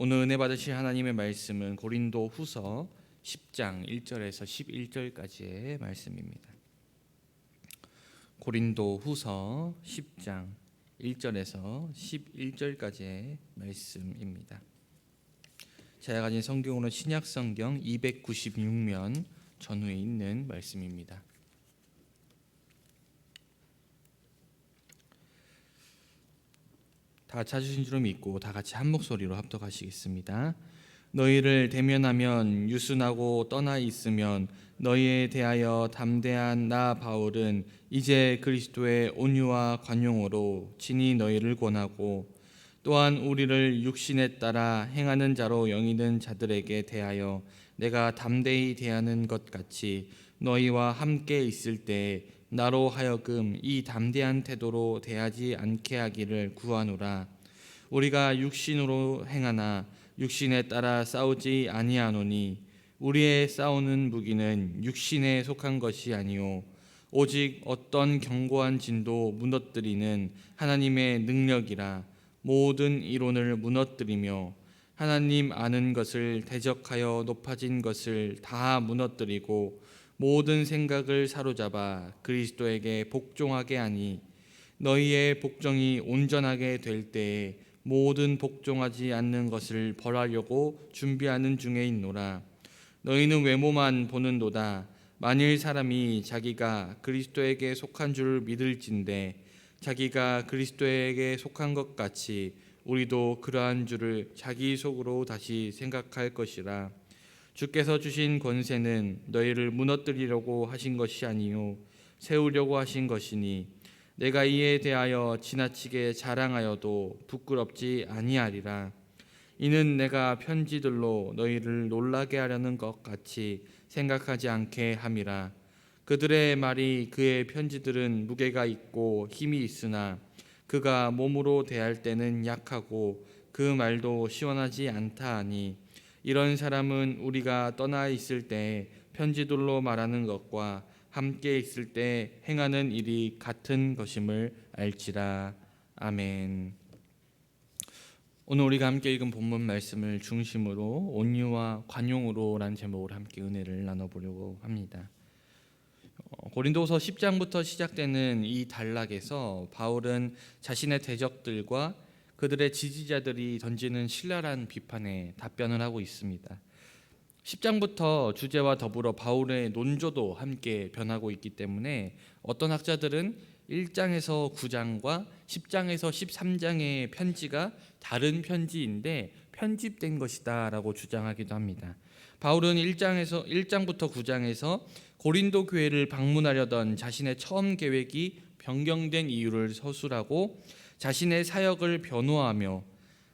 오늘 은혜 받으실 하나님의 말씀은 고린도 후서 10장 1절에서 11절까지의 말씀입니다. 고린도 후서 10장 1절에서 11절까지의 말씀입니다. 제가 가진 성경으로 신약 성경 296면 전후에 있는 말씀입니다. 다 찾으신 줄 믿고 다 같이 한 목소리로 합독하시겠습니다. 너희를 대면하면 유순하고 떠나 있으면 너희에 대하여 담대한 나 바울은 이제 그리스도의 온유와 관용으로 친히 너희를 권하고 또한 우리를 육신에 따라 행하는 자로 영이는 자들에게 대하여 내가 담대히 대하는 것 같이 너희와 함께 있을 때 나로 하여금 이 담대한 태도로 대하지 않게 하기를 구하노라. 우리가 육신으로 행하나 육신에 따라 싸우지 아니하노니 우리의 싸우는 무기는 육신에 속한 것이 아니요. 오직 어떤 견고한 진도 무너뜨리는 하나님의 능력이라 모든 이론을 무너뜨리며 하나님 아는 것을 대적하여 높아진 것을 다 무너뜨리고 모든 생각을 사로잡아 그리스도에게 복종하게 하니 너희의 복종이 온전하게 될 때에 모든 복종하지 않는 것을 벌하려고 준비하는 중에 있노라. 너희는 외모만 보는도다. 만일 사람이 자기가 그리스도에게 속한 줄 믿을진데 자기가 그리스도에게 속한 것 같이 우리도 그러한 줄을 자기 속으로 다시 생각할 것이라 주께서 주신 권세는 너희를 무너뜨리려고 하신 것이 아니요 세우려고 하신 것이니 내가 이에 대하여 지나치게 자랑하여도 부끄럽지 아니하리라. 이는 내가 편지들로 너희를 놀라게 하려는 것 같이 생각하지 않게 함이라. 그들의 말이 그의 편지들은 무게가 있고 힘이 있으나 그가 몸으로 대할 때는 약하고 그 말도 시원하지 않다 하니 이런 사람은 우리가 떠나 있을 때 편지들로 말하는 것과 함께 있을 때 행하는 일이 같은 것임을 알지라 아멘. 오늘 우리가 함께 읽은 본문 말씀을 중심으로 온유와 관용으로라는 제목으로 함께 은혜를 나눠보려고 합니다. 어, 고린도서 10장부터 시작되는 이 단락에서 바울은 자신의 대적들과 그들의 지지자들이 던지는 신랄한 비판에 답변을 하고 있습니다. 10장부터 주제와 더불어 바울의 논조도 함께 변하고 있기 때문에 어떤 학자들은 1장에서 9장과 10장에서 13장의 편지가 다른 편지인데 편집된 것이다라고 주장하기도 합니다. 바울은 1장에서 1장부터 9장에서 고린도 교회를 방문하려던 자신의 처음 계획이 변경된 이유를 서술하고 자신의 사역을 변호하며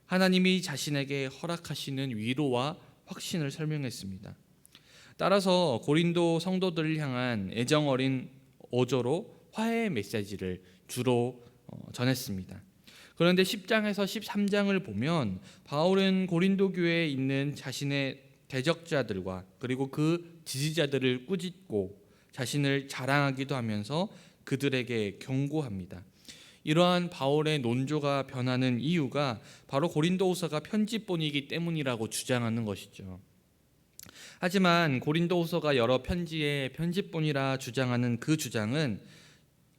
하나님이 자신에게 허락하시는 위로와 확신을 설명했습니다. 따라서 고린도 성도들을 향한 애정 어린 어조로 화해 메시지를 주로 어, 전했습니다. 그런데 10장에서 13장을 보면 바울은 고린도 교회에 있는 자신의 대적자들과 그리고 그 지지자들을 꾸짖고 자신을 자랑하기도 하면서 그들에게 경고합니다. 이러한 바울의 논조가 변하는 이유가 바로 고린도후서가 편집본이기 때문이라고 주장하는 것이죠. 하지만 고린도후서가 여러 편지의 편집본이라 주장하는 그 주장은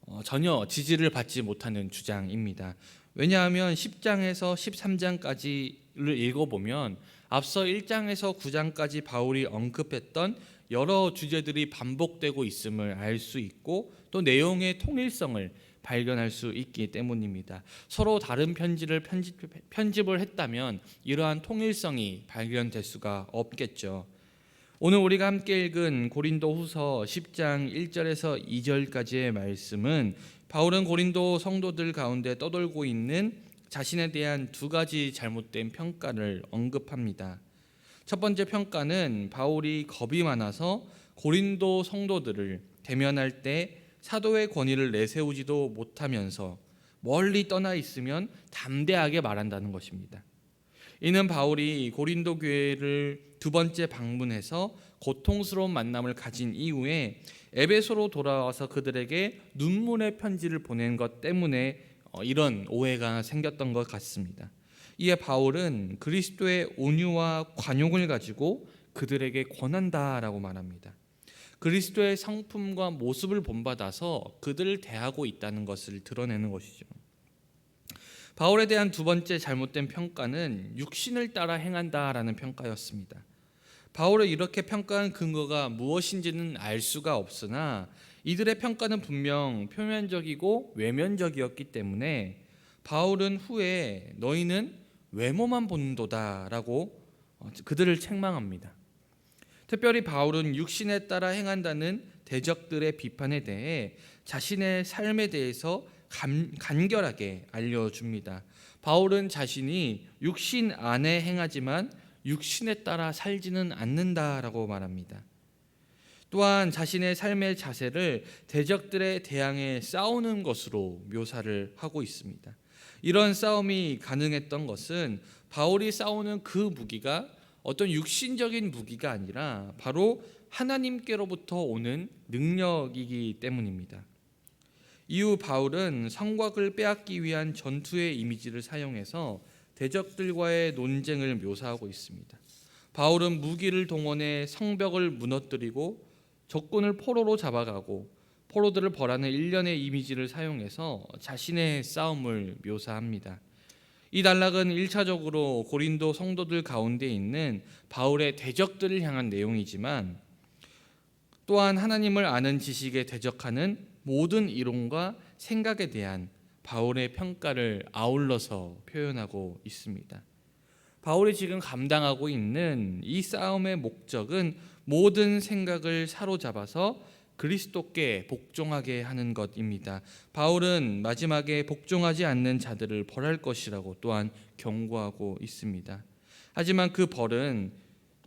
어, 전혀 지지를 받지 못하는 주장입니다. 왜냐하면 10장에서 13장까지를 읽어보면 앞서 1장에서 9장까지 바울이 언급했던 여러 주제들이 반복되고 있음을 알 수 있고 또 내용의 통일성을 발견할 수 있기 때문입니다. 서로 다른 편지를 편집, 편집을 했다면 이러한 통일성이 발견될 수가 없겠죠. 오늘 우리가 함께 읽은 고린도 후서 10장 1절에서 2절까지의 말씀은 바울은 고린도 성도들 가운데 떠돌고 있는 자신에 대한 두 가지 잘못된 평가를 언급합니다. 첫 번째 평가는 바울이 겁이 많아서 고린도 성도들을 대면할 때 사도의 권위를 내세우지도 못하면서 멀리 떠나 있으면 담대하게 말한다는 것입니다. 이는 바울이 고린도 교회를 두 번째 방문해서 고통스러운 만남을 가진 이후에 에베소로 돌아와서 그들에게 눈물의 편지를 보낸 것 때문에 어, 이런 오해가 생겼던 것 같습니다. 이에 바울은 그리스도의 온유와 관용을 가지고 그들에게 권한다라고 말합니다. 그리스도의 성품과 모습을 본받아서 그들을 대하고 있다는 것을 드러내는 것이죠. 바울에 대한 두 번째 잘못된 평가는 육신을 따라 행한다라는 평가였습니다. 바울을 이렇게 평가한 근거가 무엇인지는 알 수가 없으나 이들의 평가는 분명 표면적이고 외면적이었기 때문에 바울은 후에 너희는 외모만 본도다라고 어, 그들을 책망합니다. 특별히 바울은 육신에 따라 행한다는 대적들의 비판에 대해 자신의 삶에 대해서 간, 간결하게 알려줍니다. 바울은 자신이 육신 안에 행하지만 육신에 따라 살지는 않는다라고 말합니다. 또한 자신의 삶의 자세를 대적들에 대항해 싸우는 것으로 묘사를 하고 있습니다. 이런 싸움이 가능했던 것은 바울이 싸우는 그 무기가 어떤 육신적인 무기가 아니라 바로 하나님께로부터 오는 능력이기 때문입니다. 이후 바울은 성곽을 빼앗기 위한 전투의 이미지를 사용해서 대적들과의 논쟁을 묘사하고 있습니다. 바울은 무기를 동원해 성벽을 무너뜨리고 적군을 포로로 잡아가고 포로들을 벌하는 일련의 이미지를 사용해서 자신의 싸움을 묘사합니다. 이 단락은 1차적으로 고린도 성도들 가운데 있는 바울의 대적들을 향한 내용이지만 또한 하나님을 아는 지식에 대적하는 모든 이론과 생각에 대한 바울의 평가를 아울러서 표현하고 있습니다. 바울이 지금 감당하고 있는 이 싸움의 목적은 모든 생각을 사로잡아서 그리스도께 복종하게 하는 것입니다. 바울은 마지막에 복종하지 않는 자들을 벌할 것이라고 또한 경고하고 있습니다. 하지만 그 벌은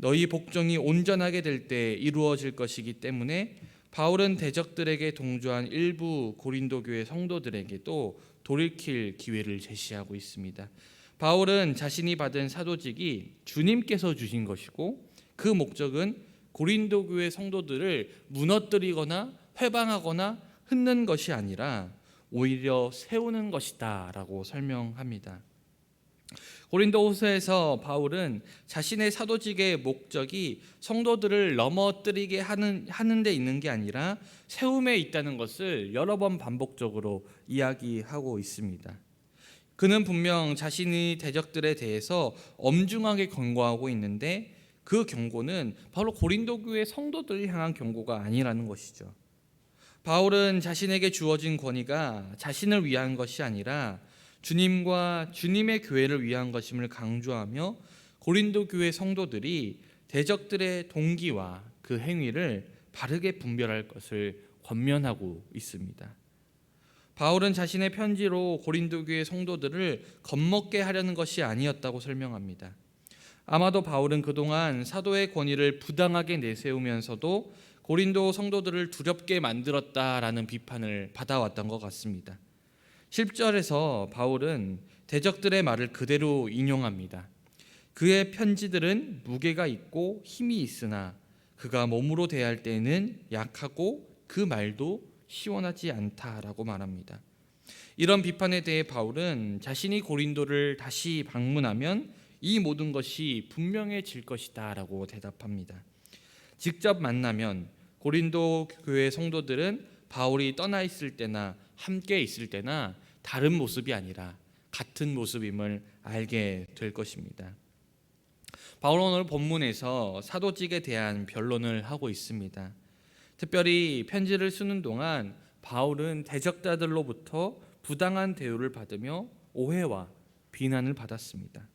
너희 복종이 온전하게 될 때 이루어질 것이기 때문에 바울은 대적들에게 동조한 일부 고린도 교회 성도들에게도 돌이킬 기회를 제시하고 있습니다. 바울은 자신이 받은 사도직이 주님께서 주신 것이고 그 목적은 고린도 교회 성도들을 무너뜨리거나 회방하거나 흩는 것이 아니라 오히려 세우는 것이다라고 설명합니다. 고린도후서에서 바울은 자신의 사도직의 목적이 성도들을 넘어뜨리게 하는 하는 데 있는 게 아니라 세움에 있다는 것을 여러 번 반복적으로 이야기하고 있습니다. 그는 분명 자신이 대적들에 대해서 엄중하게 경고하고 있는데 그 경고는 바로 고린도 교회 성도들을 향한 경고가 아니라는 것이죠. 바울은 자신에게 주어진 권위가 자신을 위한 것이 아니라 주님과 주님의 교회를 위한 것임을 강조하며 고린도 교회 성도들이 대적들의 동기와 그 행위를 바르게 분별할 것을 권면하고 있습니다. 바울은 자신의 편지로 고린도 교회 성도들을 겁먹게 하려는 것이 아니었다고 설명합니다. 아마도 바울은 그동안 사도의 권위를 부당하게 내세우면서도 고린도 성도들을 두렵게 만들었다라는 비판을 받아왔던 것 같습니다. 10절에서 바울은 대적들의 말을 그대로 인용합니다. 그의 편지들은 무게가 있고 힘이 있으나 그가 몸으로 대할 때는 약하고 그 말도 시원하지 않다라고 말합니다. 이런 비판에 대해 바울은 자신이 고린도를 다시 방문하면 이 모든 것이 분명해질 것이다라고 대답합니다. 직접 만나면 고린도 교회 성도들은 바울이 떠나 있을 때나 함께 있을 때나 다른 모습이 아니라 같은 모습임을 알게 될 것입니다. 바울 오늘 본문에서 사도직에 대한 변론을 하고 있습니다. 특별히 편지를 쓰는 동안 바울은 대적자들로부터 부당한 대우를 받으며 오해와 비난을 받았습니다.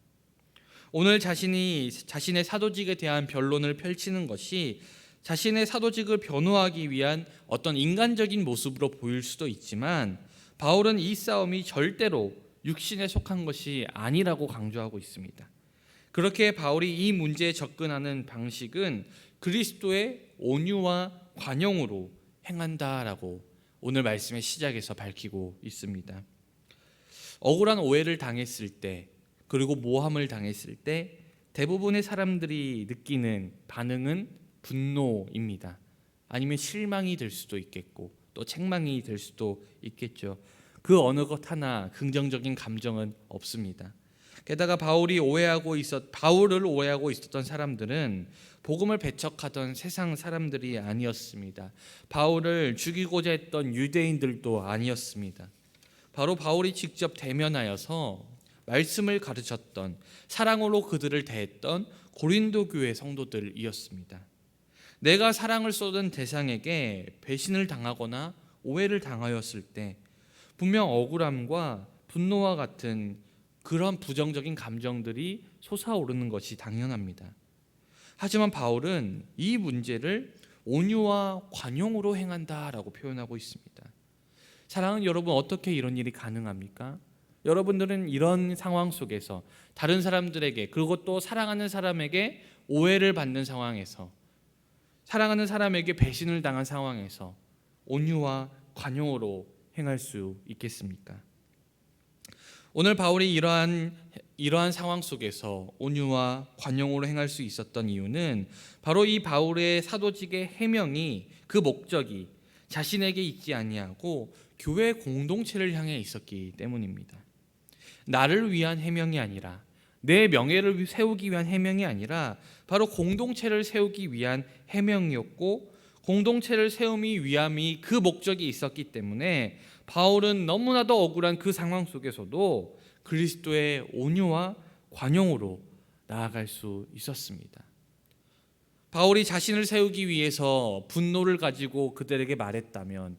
오늘 자신이 자신의 사도직에 대한 변론을 펼치는 것이 자신의 사도직을 변호하기 위한 어떤 인간적인 모습으로 보일 수도 있지만 바울은 이 싸움이 절대로 육신에 속한 것이 아니라고 강조하고 있습니다. 그렇게 바울이 이 문제에 접근하는 방식은 그리스도의 온유와 관용으로 행한다라고 오늘 말씀의 시작에서 밝히고 있습니다. 억울한 오해를 당했을 때 그리고 모함을 당했을 때 대부분의 사람들이 느끼는 반응은 분노입니다. 아니면 실망이 될 수도 있겠고 또 책망이 될 수도 있겠죠. 그 어느 것 하나 긍정적인 감정은 없습니다. 게다가 바울이 오해하고 있었 바울을 오해하고 있었던 사람들은 복음을 배척하던 세상 사람들이 아니었습니다. 바울을 죽이고자 했던 유대인들도 아니었습니다. 바로 바울이 직접 대면하여서 말씀을 가르쳤던 사랑으로 그들을 대했던 고린도 교회 성도들이었습니다. 내가 사랑을 쏟은 대상에게 배신을 당하거나 오해를 당하였을 때 분명 억울함과 분노와 같은 그런 부정적인 감정들이 솟아오르는 것이 당연합니다. 하지만 바울은 이 문제를 온유와 관용으로 행한다라고 표현하고 있습니다. 사랑은 여러분 어떻게 이런 일이 가능합니까? 여러분들은 이런 상황 속에서 다른 사람들에게 그리고 또 사랑하는 사람에게 오해를 받는 상황에서 사랑하는 사람에게 배신을 당한 상황에서 온유와 관용으로 행할 수 있겠습니까? 오늘 바울이 이러한 이러한 상황 속에서 온유와 관용으로 행할 수 있었던 이유는 바로 이 바울의 사도직의 해명이 그 목적이 자신에게 있지 아니하고 교회 공동체를 향해 있었기 때문입니다. 나를 위한 해명이 아니라 내 명예를 세우기 위한 해명이 아니라 바로 공동체를 세우기 위한 해명이었고 공동체를 세움이 위함이 그 목적이 있었기 때문에 바울은 너무나도 억울한 그 상황 속에서도 그리스도의 온유와 관용으로 나아갈 수 있었습니다. 바울이 자신을 세우기 위해서 분노를 가지고 그들에게 말했다면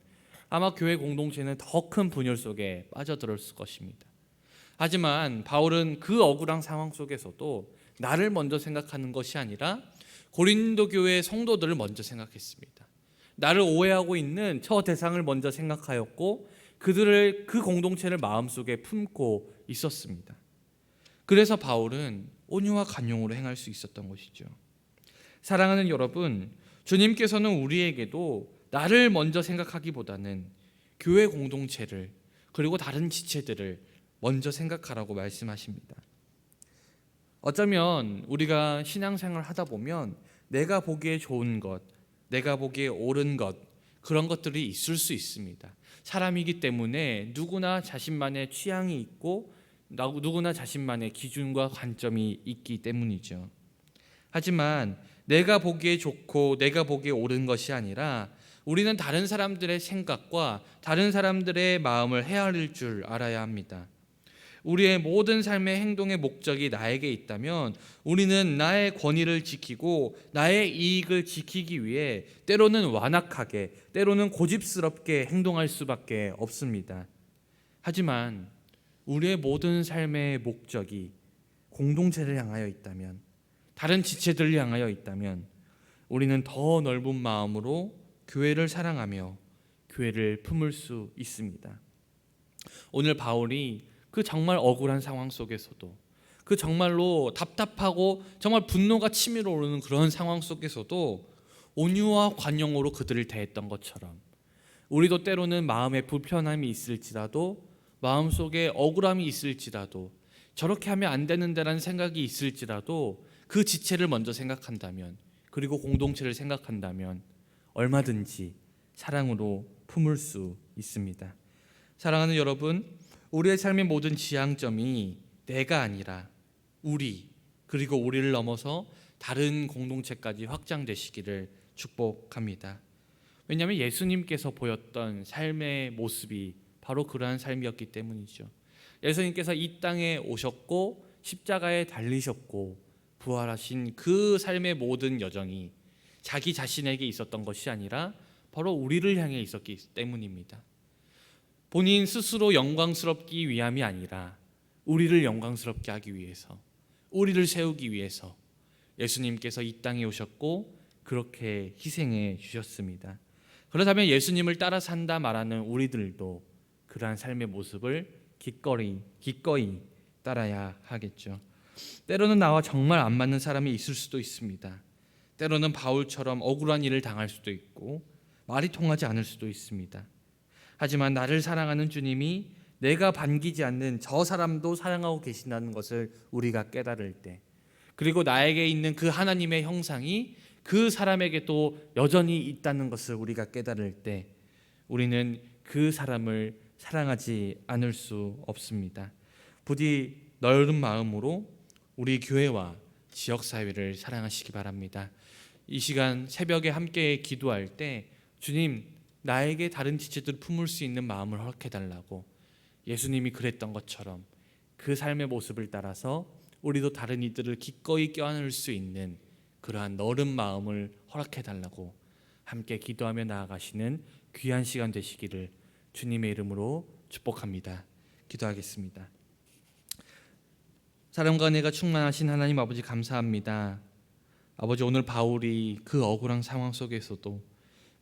아마 교회 공동체는 더 큰 분열 속에 빠져들었을 것입니다. 하지만 바울은 그 억울한 상황 속에서도 나를 먼저 생각하는 것이 아니라 고린도 교회 성도들을 먼저 생각했습니다. 나를 오해하고 있는 저 대상을 먼저 생각하였고 그들을 그 공동체를 마음속에 품고 있었습니다. 그래서 바울은 온유와 간용으로 행할 수 있었던 것이죠. 사랑하는 여러분, 주님께서는 우리에게도 나를 먼저 생각하기보다는 교회 공동체를 그리고 다른 지체들을 먼저 생각하라고 말씀하십니다. 어쩌면 우리가 신앙생활 하다 보면 내가 보기에 좋은 것, 내가 보기에 옳은 것 그런 것들이 있을 수 있습니다. 사람이기 때문에 누구나 자신만의 취향이 있고 누구나 자신만의 기준과 관점이 있기 때문이죠. 하지만 내가 보기에 좋고 내가 보기에 옳은 것이 아니라 우리는 다른 사람들의 생각과 다른 사람들의 마음을 헤아릴 줄 알아야 합니다. 우리의 모든 삶의 행동의 목적이 나에게 있다면 우리는 나의 권위를 지키고 나의 이익을 지키기 위해 때로는 완악하게, 때로는 고집스럽게 행동할 수밖에 없습니다. 하지만 우리의 모든 삶의 목적이 공동체를 향하여 있다면, 다른 지체들을 향하여 있다면, 우리는 더 넓은 마음으로 교회를 사랑하며 교회를 품을 수 있습니다. 오늘 바울이 그 정말 억울한 상황 속에서도 그 정말로 답답하고 정말 분노가 치밀어 오르는 그런 상황 속에서도 온유와 관용으로 그들을 대했던 것처럼 우리도 때로는 마음에 불편함이 있을지라도 마음속에 억울함이 있을지라도 저렇게 하면 안 되는데라는 생각이 있을지라도 그 지체를 먼저 생각한다면 그리고 공동체를 생각한다면 얼마든지 사랑으로 품을 수 있습니다. 사랑하는 여러분, 우리의 삶의 모든 지향점이 내가 아니라 우리 그리고 우리를 넘어서 다른 공동체까지 확장되시기를 축복합니다. 왜냐하면 예수님께서 보였던 삶의 모습이 바로 그러한 삶이었기 때문이죠. 예수님께서 이 땅에 오셨고 십자가에 달리셨고 부활하신 그 삶의 모든 여정이 자기 자신에게 있었던 것이 아니라 바로 우리를 향해 있었기 때문입니다. 본인 스스로 영광스럽기 위함이 아니라 우리를 영광스럽게 하기 위해서 우리를 세우기 위해서 예수님께서 이 땅에 오셨고 그렇게 희생해 주셨습니다. 그렇다면 예수님을 따라 산다 말하는 우리들도 그러한 삶의 모습을 기꺼이 기꺼이 따라야 하겠죠. 때로는 나와 정말 안 맞는 사람이 있을 수도 있습니다. 때로는 바울처럼 억울한 일을 당할 수도 있고 말이 통하지 않을 수도 있습니다. 하지만 나를 사랑하는 주님이 내가 반기지 않는 저 사람도 사랑하고 계신다는 것을 우리가 깨달을 때 그리고 나에게 있는 그 하나님의 형상이 그 사람에게 또 여전히 있다는 것을 우리가 깨달을 때 우리는 그 사람을 사랑하지 않을 수 없습니다. 부디 넓은 마음으로 우리 교회와 지역 사회를 사랑하시기 바랍니다. 이 시간 새벽에 함께 기도할 때 주님 나에게 다른 지체들을 품을 수 있는 마음을 허락해 달라고 예수님이 그랬던 것처럼 그 삶의 모습을 따라서 우리도 다른 이들을 기꺼이 껴안을 수 있는 그러한 너른 마음을 허락해 달라고 함께 기도하며 나아가시는 귀한 시간 되시기를 주님의 이름으로 축복합니다. 기도하겠습니다. 사랑과 은혜가 충만하신 하나님 아버지 감사합니다. 아버지 오늘 바울이 그 억울한 상황 속에서도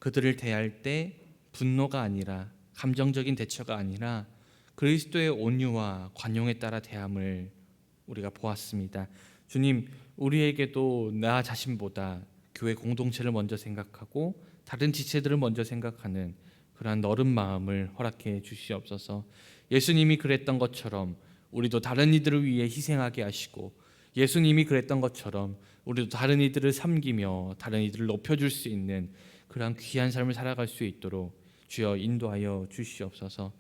그들을 대할 때 분노가 아니라 감정적인 대처가 아니라 그리스도의 온유와 관용에 따라 대함을 우리가 보았습니다. 주님, 우리에게도 나 자신보다 교회 공동체를 먼저 생각하고 다른 지체들을 먼저 생각하는 그러한 너른 마음을 허락해 주시옵소서. 예수님이 그랬던 것처럼 우리도 다른 이들을 위해 희생하게 하시고 예수님이 그랬던 것처럼 우리도 다른 이들을 섬기며 다른 이들을 높여 줄 수 있는 그러한 귀한 삶을 살아갈 수 있도록 주여 인도하여 주시옵소서.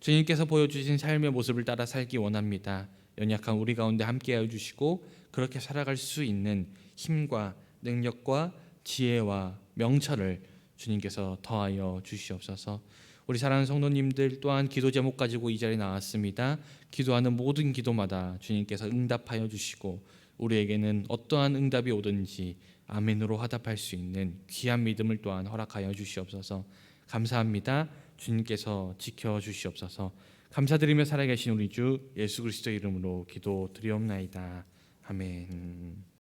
주님께서 보여주신 삶의 모습을 따라 살기 원합니다. 연약한 우리 가운데 함께하여 주시고 그렇게 살아갈 수 있는 힘과 능력과 지혜와 명철을 주님께서 더하여 주시옵소서. 우리 사랑하는 성도님들 또한 기도 제목 가지고 이 자리에 나왔습니다. 기도하는 모든 기도마다 주님께서 응답하여 주시고 우리에게는 어떠한 응답이 오든지 아멘으로 화답할 수 있는 귀한 믿음을 또한 허락하여 주시옵소서. 감사합니다. 주님께서 지켜 주시옵소서. 감사드리며 살아계신 우리 주 예수 그리스도 이름으로 기도드리옵나이다. 아멘.